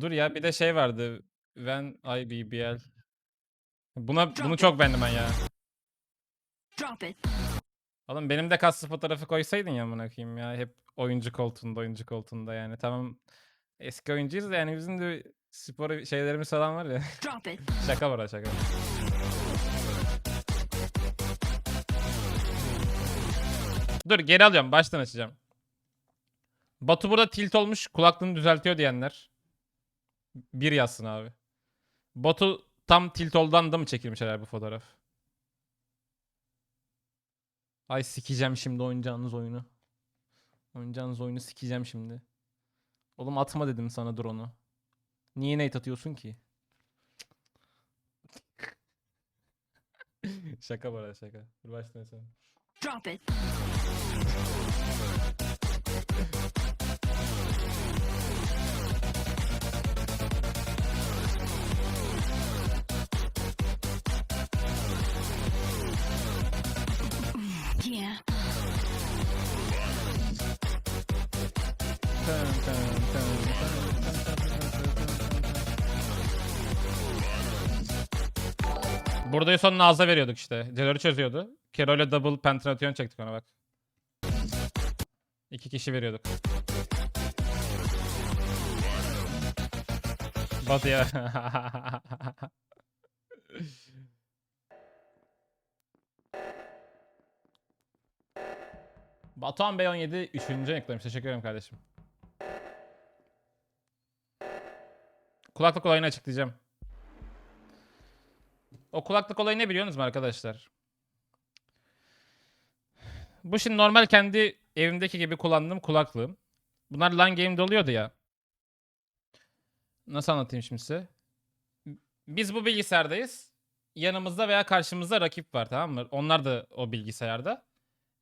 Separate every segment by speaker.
Speaker 1: Dur ya bir de şey vardı. When I BBL. Buna bunu çok beğendim ben ya.
Speaker 2: Drop it.
Speaker 1: Oğlum benim de kaslı fotoğrafı koysaydın ya amına koyayım ya. Hep oyuncu koltuğunda, oyuncu koltuğunda yani. Tamam eski oyuncuyuz da yani bizim de spor şeylerimiz falan var ya.
Speaker 2: Drop it.
Speaker 1: şaka var ha şaka. Dur geri alıyorum. Baştan açacağım. Batu burada tilt olmuş. Kulaklığını düzeltiyor diyenler. Bir yazsın abi. Batu tam tilt oldan da mı çekilmiş herhalde bu fotoğraf? Ay sikeceğim şimdi oynayacağınız oyunu. Oynayacağınız oyunu sikeceğim şimdi. Oğlum atma dedim sana drone'u. Niye nate atıyorsun ki? şaka var şaka. Dur baştan sen.
Speaker 2: Drop it.
Speaker 1: Burada son Naz'a veriyorduk işte. Celor'u çözüyordu. Kero'yla double penetration çektik ona bak. İki kişi veriyorduk. Batu ya. Batuhan B17 3. eklemiş. Teşekkür ederim kardeşim. Kulaklık olayını açıklayacağım. O kulaklık olayı ne biliyorsunuz mu arkadaşlar? Bu şimdi normal kendi evimdeki gibi kullandığım kulaklığım. Bunlar LAN game'de oluyordu ya. Nasıl anlatayım şimdi size? Biz bu bilgisayardayız. Yanımızda veya karşımızda rakip var tamam mı? Onlar da o bilgisayarda.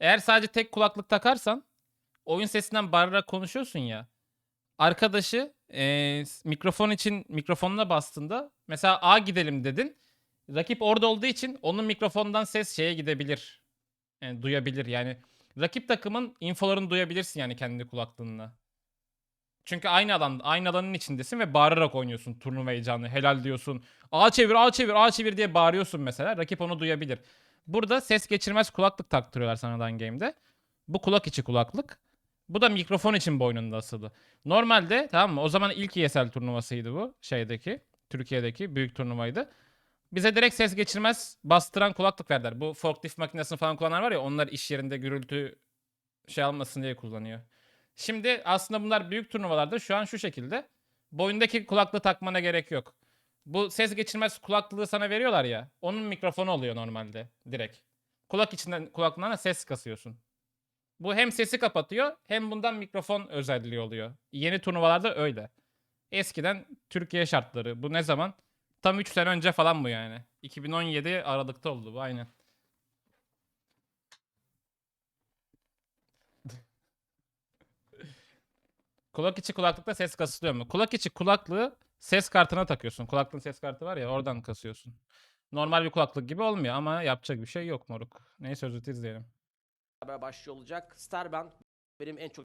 Speaker 1: Eğer sadece tek kulaklık takarsan oyun sesinden bağırarak konuşuyorsun ya. Arkadaşı eee, mikrofon için mikrofonuna bastığında mesela A gidelim dedin. Rakip orada olduğu için onun mikrofondan ses şeye gidebilir. Yani duyabilir yani. Rakip takımın infolarını duyabilirsin yani kendi kulaklığınla. Çünkü aynı alan, aynı alanın içindesin ve bağırarak oynuyorsun turnuva heyecanı. Helal diyorsun. A çevir, A çevir, A çevir diye bağırıyorsun mesela. Rakip onu duyabilir. Burada ses geçirmez kulaklık taktırıyorlar sanadan game'de. Bu kulak içi kulaklık. Bu da mikrofon için boynunda asılı. Normalde tamam mı? O zaman ilk ESL turnuvasıydı bu şeydeki. Türkiye'deki büyük turnuvaydı. Bize direkt ses geçirmez bastıran kulaklık verdiler. Bu forklift makinesini falan kullananlar var ya onlar iş yerinde gürültü şey almasın diye kullanıyor. Şimdi aslında bunlar büyük turnuvalarda şu an şu şekilde. Boyundaki kulaklığı takmana gerek yok. Bu ses geçirmez kulaklığı sana veriyorlar ya. Onun mikrofonu oluyor normalde direkt. Kulak içinden kulaklığına ses kasıyorsun. Bu hem sesi kapatıyor hem bundan mikrofon özelliği oluyor. Yeni turnuvalarda öyle. Eskiden Türkiye şartları. Bu ne zaman? Tam 3 sene önce falan bu yani. 2017 Aralık'ta oldu bu aynen. Kulak içi kulaklıkta ses kasılıyor mu? Kulak içi kulaklığı ses kartına takıyorsun. Kulaklığın ses kartı var ya oradan kasıyorsun. Normal bir kulaklık gibi olmuyor ama yapacak bir şey yok moruk. Neyse özeti izleyelim.
Speaker 3: beraber başlıyor olacak. Starband benim en çok